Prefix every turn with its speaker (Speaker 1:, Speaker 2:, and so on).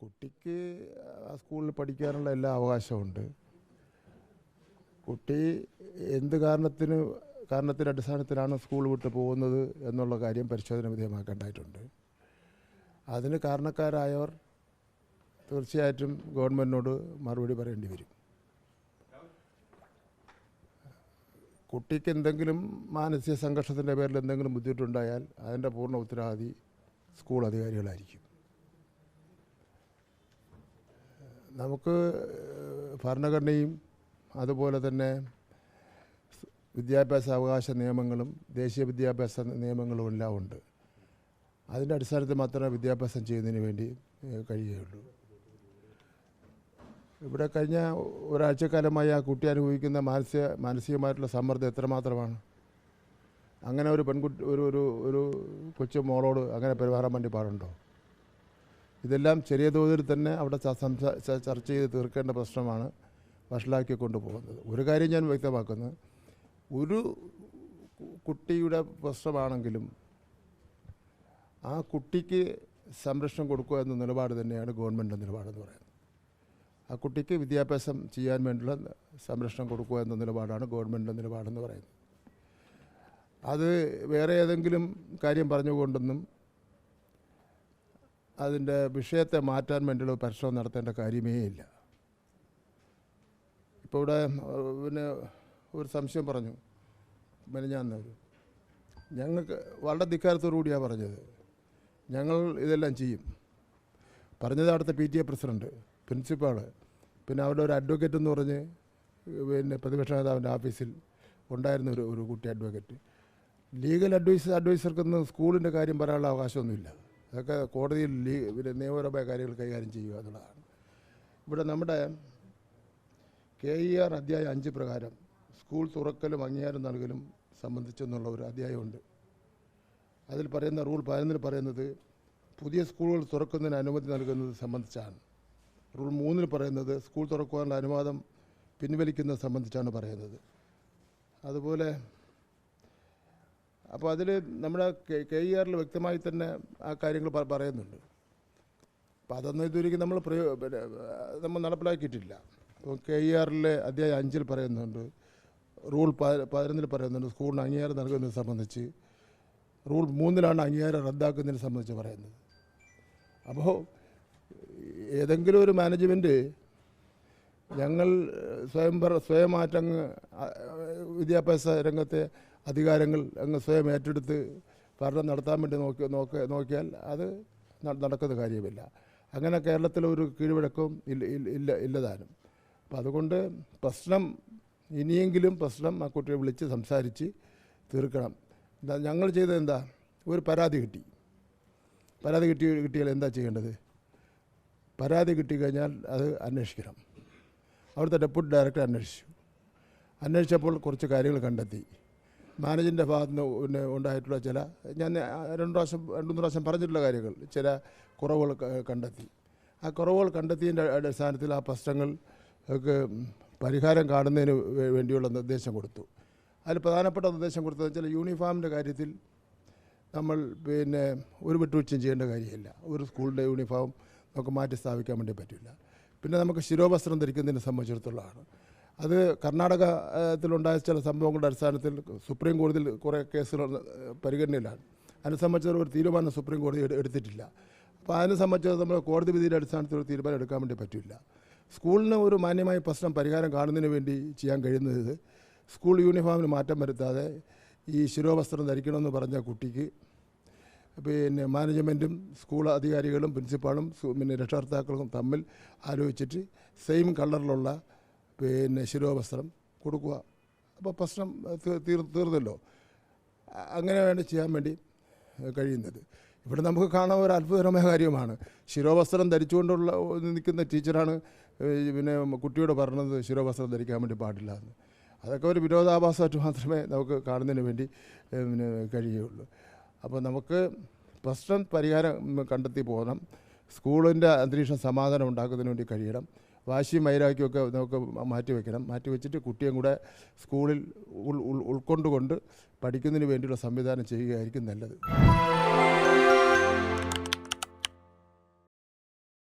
Speaker 1: കുട്ടിക്ക് ആ സ്കൂളിൽ പഠിക്കാനുള്ള എല്ലാ അവകാശമുണ്ട് കുട്ടി എന്ത് കാരണത്തിന് കാരണത്തിന്റെ അടിസ്ഥാനത്തിലാണ് സ്കൂൾ വിട്ട് പോകുന്നത് എന്നുള്ള കാര്യം പരിശോധന വിധേയമാക്കേണ്ടതായിട്ടുണ്ട്. അതിന് കാരണക്കാരായവർ തീർച്ചയായിട്ടും ഗവൺമെന്റിനോട് മറുപടി പറയേണ്ടി വരും. കുട്ടിക്ക് എന്തെങ്കിലും മാനസിക സംഘർഷത്തിന്റെ പേരിൽ എന്തെങ്കിലും ബുദ്ധിമുട്ടുണ്ടായാൽ അതിന്റെ പൂർണ ഉത്തരവാദി സ്കൂൾ അധികാരികളായിരിക്കും. നമുക്ക് ഭരണഘടനയും അതുപോലെ തന്നെ വിദ്യാഭ്യാസ അവകാശ നിയമങ്ങളും ദേശീയ വിദ്യാഭ്യാസ നിയമങ്ങളും എല്ലാം ഉണ്ട്. അതിന്റെ അടിസ്ഥാനത്തിൽ മാത്രമേ വിദ്യാഭ്യാസം ചെയ്യുന്നതിന് വേണ്ടി കഴിയുകയുള്ളൂ. ഇവിടെ കഴിഞ്ഞ ഒരാഴ്ചക്കാലമായി ആ കുട്ടി അനുഭവിക്കുന്ന മാനസിക മാനസികമായിട്ടുള്ള സമ്മർദ്ദം എത്രമാത്രമാണ്? അങ്ങനെ ഒരു പെൺകുട്ടി ഒരു ഒരു ഒരു കൊച്ചു മോളോട് അങ്ങനെ പെരുമാറാൻ വേണ്ടി പാടുണ്ടോ? ഇതെല്ലാം ചെറിയ തോതിൽ തന്നെ അവിടെ ചർച്ച ചെയ്ത് തീർക്കേണ്ട പ്രശ്നമാണ് വഷളാക്കി കൊണ്ടുപോകുന്നത്. ഒരു കാര്യം ഞാൻ വ്യക്തമാക്കുന്നത് ഒരു കുട്ടിയുടെ പ്രശ്നമാണെങ്കിലും ആ കുട്ടിക്ക് സംരക്ഷണം കൊടുക്കുക എന്ന നിലപാട് തന്നെയാണ് ഗവൺമെന്റ് നിലപാടെന്ന് പറയുന്നത്. ആ കുട്ടിക്ക് വിദ്യാഭ്യാസം ചെയ്യാൻ വേണ്ടിയുള്ള സംരക്ഷണം കൊടുക്കുക എന്ന നിലപാടാണ് ഗവൺമെന്റ് നിലപാടെന്ന് പറയുന്നത്. അത് വേറെ ഏതെങ്കിലും കാര്യം പറഞ്ഞുകൊണ്ടൊന്നും അതിന്റെ വിഷയത്തെ മാറ്റാൻ വേണ്ടിയുള്ള പരിശ്രമം നടത്തേണ്ട കാര്യമേ ഇല്ല. ഇപ്പോൾ ഇവിടെ പിന്നെ ഒരു സംശയം പറഞ്ഞു. മെനഞ്ഞാന്നൊരു. ഞങ്ങൾക്ക് വളരെ ധിക്കാരത്തോടു കൂടിയാണ് പറഞ്ഞത്. ഞങ്ങൾ ഇതെല്ലാം ചെയ്യും. പറഞ്ഞത് അവിടുത്തെ P T A president principal. പിന്നെ അവിടെ ഒരു അഡ്വക്കേറ്റ് എന്ന് പറഞ്ഞ് പിന്നെ പ്രതിപക്ഷ നേതാവിന്റെ ഓഫീസിൽ ഉണ്ടായിരുന്ന ഒരു ഒരു കുട്ടി അഡ്വക്കേറ്റ്. ലീഗൽ അഡ്വൈസ് അഡ്വൈസർക്കൊന്നും സ്കൂളിന്റെ കാര്യം പറയാനുള്ള അവകാശമൊന്നുമില്ല. അതൊക്കെ കോടതിയിൽ പിന്നെ നിയമപരമായ കാര്യങ്ങൾ കൈകാര്യം ചെയ്യുക എന്നുള്ളതാണ്. ഇവിടെ നമ്മുടെ കെ ഇ ആർ അധ്യായം അഞ്ച് പ്രകാരം സ്കൂൾ തുറക്കലും അംഗീകാരം നൽകലും സംബന്ധിച്ചെന്നുള്ള ഒരു അധ്യായമുണ്ട്. അതിൽ പറയുന്ന റൂൾ പതിനൊന്നിൽ പറയുന്നത് പുതിയ സ്കൂളുകൾ തുറക്കുന്നതിന് അനുമതി നൽകുന്നത് സംബന്ധിച്ചാണ്. റൂൾ മൂന്നിൽ പറയുന്നത് സ്കൂൾ തുറക്കുവാനുള്ള അനുവാദം പിൻവലിക്കുന്നത് സംബന്ധിച്ചാണ് പറയുന്നത്. അതുപോലെ അപ്പോൾ അതിൽ നമ്മുടെ കെ ഇ ആറിൽ വ്യക്തമായി തന്നെ ആ കാര്യങ്ങൾ പറയുന്നുണ്ട്. അപ്പോൾ അതൊന്നും ഇതുവരെയ്ക്കും നമ്മൾ പ്രയോ നമ്മൾ നടപ്പിലാക്കിയിട്ടില്ല. അപ്പോൾ കെ ഇ ആറിലെ അധ്യായം അഞ്ചിൽ പറയുന്നുണ്ട്. റൂൾ പതിനൊന്നിൽ പറയുന്നുണ്ട്. സ്കൂളിന് അംഗീകാരം നൽകുന്നതിനെ സംബന്ധിച്ച്. റൂൾ മൂന്നിലാണ് അംഗീകാരം റദ്ദാക്കുന്നതിനെ സംബന്ധിച്ച് പറയുന്നത്. അപ്പോൾ ഏതെങ്കിലും ഒരു മാനേജ്മെന്റ് ഞങ്ങൾ സ്വയം മാറ്റങ്ങ് സ്വയമായിട്ട് വിദ്യാഭ്യാസ രംഗത്തെ അധികാരങ്ങൾ അങ്ങ് സ്വയം ഏറ്റെടുത്ത് ഭരണം നടത്താൻ വേണ്ടി നോക്കി നോക്ക നോക്കിയാൽ അത് നടക്കുന്ന കാര്യമില്ല. അങ്ങനെ കേരളത്തിൽ ഒരു കീഴ്വഴക്കവും ഇല്ല ഇല്ല- ഇല്ല ഇല്ലതാനും. അപ്പം അതുകൊണ്ട് പ്രശ്നം ഇനിയെങ്കിലും പ്രശ്നം ആ കുട്ടിയെ വിളിച്ച് സംസാരിച്ച് തീർക്കണം. ഞങ്ങൾ ചെയ്തത് എന്താ? ഒരു പരാതി കിട്ടി. പരാതി കിട്ടി കിട്ടിയാൽ എന്താ ചെയ്യേണ്ടത്? പരാതി കിട്ടിക്കഴിഞ്ഞാൽ അത് അന്വേഷിക്കണം. അവിടുത്തെ ഡെപ്യൂട്ടി ഡയറക്ടർ അന്വേഷിച്ചു. അന്വേഷിച്ചപ്പോൾ കുറച്ച് കാര്യങ്ങൾ കണ്ടെത്തി. മാനേജിന്റെ ഭാഗത്ത് നിന്ന് പിന്നെ ഉണ്ടായിട്ടുള്ള ചില ഞാൻ രണ്ട് പ്രാവശ്യം രണ്ട് പ്രാവശ്യം പറഞ്ഞിട്ടുള്ള കാര്യങ്ങൾ ചില കുറവുകൾ കണ്ടെത്തി. ആ കുറവുകൾ കണ്ടെത്തിയതിന്റെ അടിസ്ഥാനത്തിൽ ആ പ്രശ്നങ്ങൾക്ക് പരിഹാരം കാണുന്നതിന് വേണ്ടിയുള്ള നിർദ്ദേശം കൊടുത്തു. അതിൽ പ്രധാനപ്പെട്ട നിർദ്ദേശം കൊടുത്തതെന്ന് വെച്ചാൽ യൂണിഫോമിന്റെ കാര്യത്തിൽ നമ്മൾ പിന്നെ ഒരു വിട്ടുവീഴ്ചയും ചെയ്യേണ്ട കാര്യമില്ല. ഒരു സ്കൂളിന്റെ യൂണിഫോം നമുക്ക് മാറ്റി സ്ഥാപിക്കാൻ വേണ്ടി പറ്റില്ല. പിന്നെ നമുക്ക് ശിരോവസ്ത്രം ധരിക്കുന്നതിനെ സംബന്ധിച്ചിടത്തോളമാണ്. അത് കർണാടകത്തിലുണ്ടായ ചില സംഭവങ്ങളുടെ അടിസ്ഥാനത്തിൽ സുപ്രീം കോടതിയിൽ കുറേ കേസുകൾ പരിഗണനയിലാണ്. അതിനെ സംബന്ധിച്ച് ഒരു തീരുമാനം സുപ്രീം കോടതി എടുത്തിട്ടില്ല. അപ്പോൾ അതിനെ സംബന്ധിച്ച് നമ്മൾ കോടതി വിധിയുടെ അടിസ്ഥാനത്തിൽ ഒരു തീരുമാനം എടുക്കാൻ വേണ്ടി പറ്റില്ല. സ്കൂളിന് ഒരു മാന്യമായ പ്രശ്നം പരിഹാരം കാണുന്നതിന് വേണ്ടി ചെയ്യാൻ കഴിയുന്നത് സ്കൂൾ യൂണിഫോമിന് മാറ്റം വരുത്താതെ ഈ ശിരോവസ്ത്രം ധരിക്കണമെന്ന് പറഞ്ഞ കുട്ടിക്ക് പിന്നെ മാനേജ്മെന്റും സ്കൂൾ അധികാരികളും പ്രിൻസിപ്പാളും പിന്നെ രക്ഷകർത്താക്കളും തമ്മിൽ ആലോചിച്ചിട്ട് സെയിം കളറിലുള്ള പിന്നെ ശിരോവസ്ത്രം കൊടുക്കുക. അപ്പോൾ പ്രശ്നം തീർ തീർന്നല്ലോ. അങ്ങനെ വേണ്ടി ചെയ്യാൻ വേണ്ടി കഴിയുന്നത്. ഇവിടെ നമുക്ക് കാണാൻ ഒരു അത്ഭുതകരമായ കാര്യമാണ് ശിരോവസ്ത്രം ധരിച്ചുകൊണ്ടുള്ള നിൽക്കുന്ന ടീച്ചറാണ് പിന്നെ കുട്ടിയോട് പറഞ്ഞത് ശിരോവസ്ത്രം ധരിക്കാൻ വേണ്ടി പാടില്ല എന്ന്. അതൊക്കെ ഒരു വിരോധാഭാസമായിട്ട് മാത്രമേ നമുക്ക് കാണുന്നതിന് വേണ്ടി പിന്നെ കഴിയുകയുള്ളൂ. അപ്പോൾ നമുക്ക് പ്രശ്നം പരിഹാരം കണ്ടെത്തി പോകണം. സ്കൂളിന്റെ അന്തരീക്ഷം സമാധാനം ഉണ്ടാക്കുന്നതിന് വേണ്ടി കഴിയണം. വാശിയും വൈരാഗ്യമൊക്കെ നമുക്ക് മാറ്റി വയ്ക്കണം മാറ്റി വെച്ചിട്ട് കുട്ടിയും കൂടെ സ്കൂളിൽ ഉൾ ഉൾ ഉൾക്കൊണ്ടുകൊണ്ട് പഠിക്കുന്നതിന് വേണ്ടിയുള്ള സംവിധാനം ചെയ്യുകയായിരിക്കും നല്ലത്.